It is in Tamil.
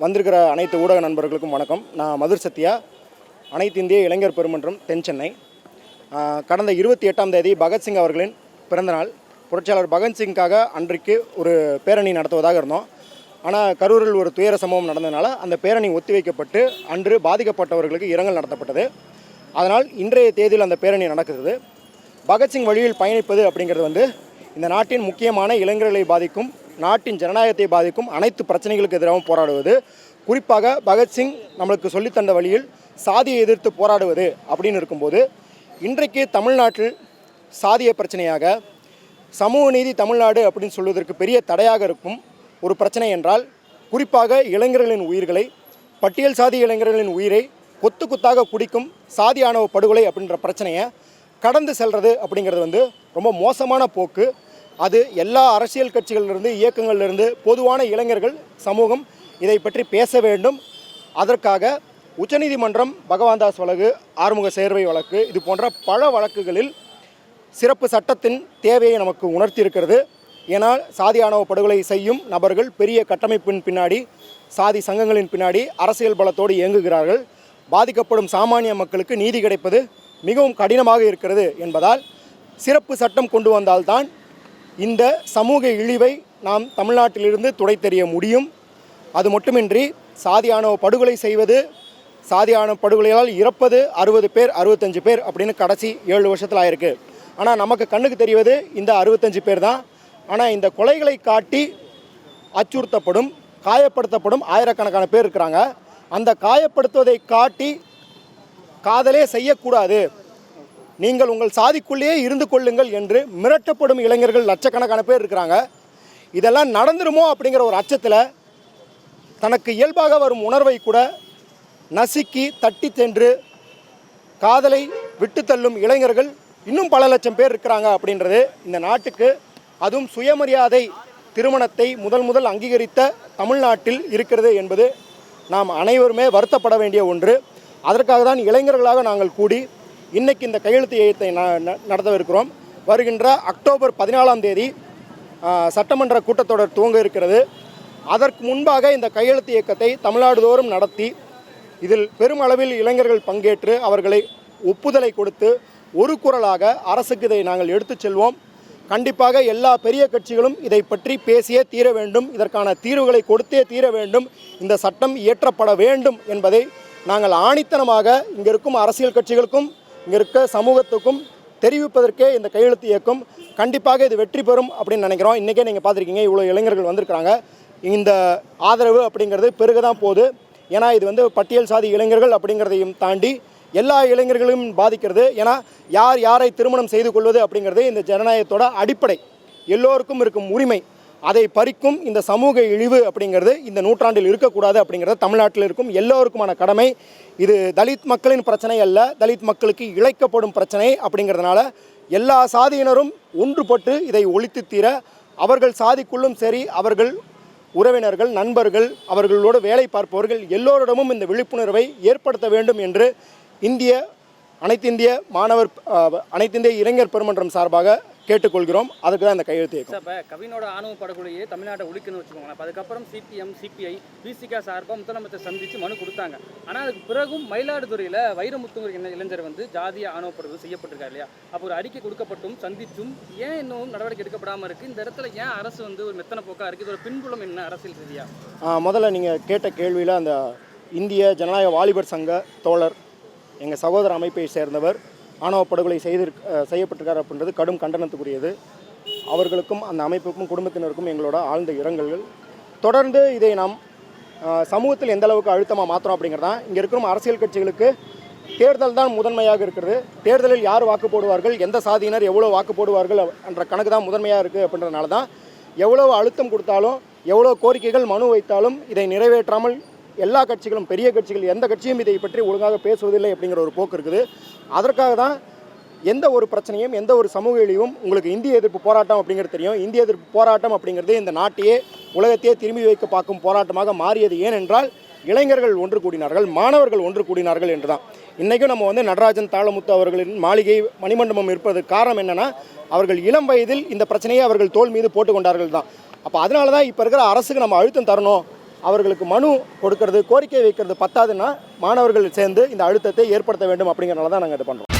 வந்திருக்கிற அனைத்து ஊடக நண்பர்களுக்கும் வணக்கம். நான் மதுர் சத்யா. அனைத்து இந்திய இளைஞர் பெருமன்றம் தென் சென்னை. கடந்த இருபத்தி எட்டாம் தேதி பகத்சிங் அவர்களின் பிறந்தநாள் புரட்சியாளர் பகத்சிங்காக அன்றைக்கு ஒரு பேரணி நடத்துவதாக இருந்தோம். ஆனால் கரூரில் ஒரு துயர சம்பவம் நடந்ததுனால அந்த பேரணி ஒத்திவைக்கப்பட்டு அன்று பாதிக்கப்பட்டவர்களுக்கு இரங்கல் நடத்தப்பட்டது. அதனால் இன்றைய தேதியில் அந்த பேரணி நடக்குது. பகத்சிங் வழியில் பயணிப்பது அப்படிங்கிறது வந்து இந்த நாட்டின் முக்கியமான இளைஞர்களை பாதிக்கும் நாட்டின் ஜனநாயகத்தை பாதிக்கும் அனைத்து பிரச்சனைகளுக்கு எதிராகவும் போராடுவது. குறிப்பாக பகத்சிங் நம்மளுக்கு சொல்லித்தந்த வழியில் சாதியை எதிர்த்து போராடுவது அப்படின்னு இருக்கும்போது இன்றைக்கு தமிழ்நாட்டில் சாதிய பிரச்சனையாக சமூக நீதி தமிழ்நாடு அப்படின்னு சொல்வதற்கு பெரிய தடையாக இருக்கும் ஒரு பிரச்சனை என்றால் குறிப்பாக இளைஞர்களின் உயிர்களை பட்டியல் சாதி இளைஞர்களின் உயிரை கொத்து குத்தாக குடிக்கும் சாதி ஆணவ படுகொலை அப்படின்ற பிரச்சனையை கடந்து செல்வது அப்படிங்கிறது வந்து ரொம்ப மோசமான போக்கு. அது எல்லா அரசியல் கட்சிகளிலிருந்து இயக்கங்களிலிருந்து பொதுவான இளைஞர்கள் சமூகம் இதை பற்றி பேச வேண்டும். அதற்காக உச்சநீதிமன்றம் பகவான்தாஸ் வழக்கு ஆறுமுக சேர்வை வழக்கு இது போன்ற பல வழக்குகளில் சிறப்பு சட்டத்தின் தேவையை நமக்கு உணர்த்தியிருக்கிறது. ஏனால் சாதி ஆணவ படுகொலை செய்யும் நபர்கள் பெரிய கட்டமைப்பின் பின்னாடி சாதி சங்கங்களின் பின்னாடி அரசியல் பலத்தோடு இயங்குகிறார்கள். பாதிக்கப்படும் சாமானிய மக்களுக்கு நீதி கிடைப்பது மிகவும் கடினமாக இருக்கிறது என்பதால் சிறப்பு சட்டம் கொண்டு வந்தால்தான் இந்த சமூக இழிவை நாம் தமிழ்நாட்டிலிருந்து துடைத்தெறிய முடியும். அது மட்டுமின்றி சாதியானவ படுகொலை செய்வது சாதியான படுகொலையால் இறப்பது அறுபது பேர் அறுபத்தஞ்சு பேர் அப்படின்னு கடைசி ஏழு வருஷத்தில் ஆயிருக்கு. ஆனால் நமக்கு கண்ணுக்கு தெரிவது இந்த அறுபத்தஞ்சு பேர் தான். ஆனால் இந்த கொலைகளை காட்டி அச்சுறுத்தப்படும் காயப்படுத்தப்படும் ஆயிரக்கணக்கான பேர் இருக்கிறாங்க. அந்த காயப்படுத்துவதை காட்டி காதலே செய்யக்கூடாது. நீங்கள் உங்கள் சாதிக்குள்ளேயே இருந்து கொள்ளுங்கள் என்று மிரட்டப்படும் இளைஞர்கள் லட்சக்கணக்கான பேர் இருக்கிறாங்க. இதெல்லாம் நடந்துருமோ அப்படிங்கிற ஒரு அச்சத்தில் தனக்கு இயல்பாக வரும் உணர்வை கூட நசுக்கி தட்டி சென்று காதலை விட்டு தள்ளும் இளைஞர்கள் இன்னும் பல லட்சம் பேர் இருக்கிறாங்க அப்படின்றது இந்த நாட்டுக்கு அதுவும் சுயமரியாதை திருமணத்தை முதல் முதல் அங்கீகரித்த தமிழ்நாட்டில் இருக்கிறது என்பது நாம் அனைவருமே வருத்தப்பட வேண்டிய ஒன்று. அதற்காக தான் இளைஞர்களாக நாங்கள் கூடி இன்றைக்கி இந்த கையெழுத்து இயக்கத்தை ந- நடத்தவிருக்கிறோம். வருகின்ற அக்டோபர் பதினாலாம் தேதி சட்டமன்ற கூட்டத்தொடர் துவங்க இருக்கிறது. அதற்கு முன்பாக இந்த கையெழுத்து இயக்கத்தை தமிழ்நாடு தோறும் நடத்தி இதில் பெருமளவில் இளைஞர்கள் பங்கேற்று அவர்களை ஒப்புதலை கொடுத்து ஒரு குரலாக அரசுக்கு இதை நாங்கள் எடுத்துச் செல்வோம். கண்டிப்பாக எல்லா பெரிய கட்சிகளும் இதை பற்றி பேசியே தீர வேண்டும். இதற்கான தீர்வுகளை கொடுத்தே தீர வேண்டும். இந்த சட்டம் இயற்றப்பட வேண்டும் என்பதை நாங்கள் ஆணித்தனமாக இங்கிருக்கும் அரசியல் கட்சிகளுக்கும் இங்கே இருக்க சமூகத்துக்கும் தெரிவிப்பதற்கே இந்த கையெழுத்து இயக்கம் கண்டிப்பாக இது வெற்றி பெறும் அப்படின்னு நினைக்கிறோம். இன்றைக்கே நீங்கள் பார்த்துருக்கீங்க இவ்வளோ இளைஞர்கள் வந்திருக்கிறாங்க. இந்த ஆதரவு அப்படிங்கிறது பெருக தான் போகுது. ஏன்னா இது வந்து பட்டியல் சாதி இளைஞர்கள் அப்படிங்கிறதையும் தாண்டி எல்லா இளைஞர்களையும் பாதிக்கிறது. ஏன்னா யார் யாரை திருமணம் செய்து கொள்வது அப்படிங்கிறது இந்த ஜனநாயகத்தோட அடிப்படை. எல்லோருக்கும் இருக்கும் உரிமை. அதை பறிக்கும் இந்த சமூக இழிவு அப்படிங்கிறது இந்த நூற்றாண்டில் இருக்கக்கூடாது அப்படிங்கிறது தமிழ்நாட்டில் இருக்கும் எல்லோருக்குமான கடமை. இது தலித் மக்களின் பிரச்சனை அல்ல. தலித் மக்களுக்கு இழைக்கப்படும் பிரச்சனை அப்படிங்கிறதுனால எல்லா சாதியினரும் ஒன்றுபட்டு இதை ஒழித்து தீர அவர்கள் சாதிக்குள்ளும் சரி அவர்கள் உறவினர்கள் நண்பர்கள் அவர்களோடு வேலை பார்ப்பவர்கள் எல்லோரிடமும் இந்த விழிப்புணர்வை ஏற்படுத்த வேண்டும் என்று இந்திய அனைத்திந்திய மாணவர் அனைத்திந்திய இளைஞர் பெருமன்றம் சார்பாக கேட்டுக்கொள்கிறோம். அதுக்கு தான் இந்த கையெழுத்து இயக்கம். இப்போ கவினோட ஆணவ படுகொலையே தமிழ்நாட்டை ஒழிக்கணும்னு வச்சுக்கோங்களேன். அதுக்கப்புறம் சிபிஎம் சிபிஐ பிசிகா சார்பாக முதலமைச்சர் சந்தித்து மனு கொடுத்தாங்க. ஆனால் அதுக்கு பிறகும் மயிலாடுதுறையில் வைரமுத்துங்கிற இள- இளைஞர் வந்து ஜாதிய ஆணவ படுகொலை செய்யப்பட்டிருக்காரு இல்லையா? அப்போ ஒரு அறிக்கை கொடுக்கப்பட்டும் சந்திச்சும் ஏன் இன்னும் நடவடிக்கை எடுக்கப்படாமல் இருக்குது இந்த இடத்துல ஏன் அரசு வந்து ஒரு மெத்தனை போக்கா இருக்குது இதோட பின்புலம் என்ன அரசியல் ரீதியா? ஆ, முதல்ல நீங்கள் கேட்ட கேள்வியில் அந்த இந்திய ஜனநாயக வாலிபர் சங்க தோழர் எங்கள் சகோதர அமைப்பை சேர்ந்தவர் ஆணவ படுகொலை செய்து செய்யப்பட்டிருக்கார் அப்படின்றது கடும் கண்டனத்துக்குரியது. அவர்களுக்கும் அந்த அமைப்புக்கும் குடும்பத்தினருக்கும் எங்களோட ஆழ்ந்த இரங்கல்கள். தொடர்ந்து இதை நாம் சமூகத்தில் எந்த அளவுக்கு அழுத்தமாக மாற்றுறோம் அப்படிங்கிறதான் இங்கே இருக்கிற அரசியல் கட்சிகளுக்கு தேர்தல் தான் முதன்மையாக இருக்கிறது. தேர்தலில் யார் வாக்கு போடுவார்கள் எந்த சாதியினர் எவ்வளோ வாக்கு போடுவார்கள் என்ற கணக்கு தான் முதன்மையாக இருக்குது அப்படின்றதுனால தான் எவ்வளோ அழுத்தம் கொடுத்தாலும் எவ்வளோ கோரிக்கைகள் மனு வைத்தாலும் இதை நிறைவேற்றாமல் எல்லா கட்சிகளும் பெரிய கட்சிகள் எந்த கட்சியும் இதை பற்றி ஒழுங்காக பேசுவதில்லை அப்படிங்கிற ஒரு போக்கு இருக்குது. அதற்காக தான் எந்த ஒரு பிரச்சனையும் எந்த ஒரு சமூக இழிவும் உங்களுக்கு இந்திய எதிர்ப்பு போராட்டம் அப்படிங்கிறது தெரியும். இந்திய எதிர்ப்பு போராட்டம் அப்படிங்கிறது இந்த நாட்டையே உலகத்தையே திரும்பி வைக்க பார்க்கும் போராட்டமாக மாறியது. ஏனென்றால் இளைஞர்கள் ஒன்று கூடினார்கள் மாணவர்கள் ஒன்று கூடினார்கள் என்று தான் இன்றைக்கும் நம்ம வந்து நடராஜன் தாளமுத்து அவர்களின் மாளிகை மணிமண்டபம் இருப்பதற்கு காரணம் என்னென்னா அவர்கள் இளம் வயதில் இந்த பிரச்சனையை அவர்கள் தோல் மீது போட்டுக்கொண்டார்கள் தான் அப்போ அதனால தான் இப்போ இருக்கிற அரசுக்கு நம்ம அழுத்தம் தரணும். அவர்களுக்கு மனு கொடுக்கறது கோரிக்கை வைக்கிறது பத்தாதுன்னா மாணவர்கள் சேர்ந்து இந்த அழுத்தத்தை ஏற்படுத்த வேண்டும் அப்படிங்கிறனால தான் நாங்கள் இது பண்ணுறோம்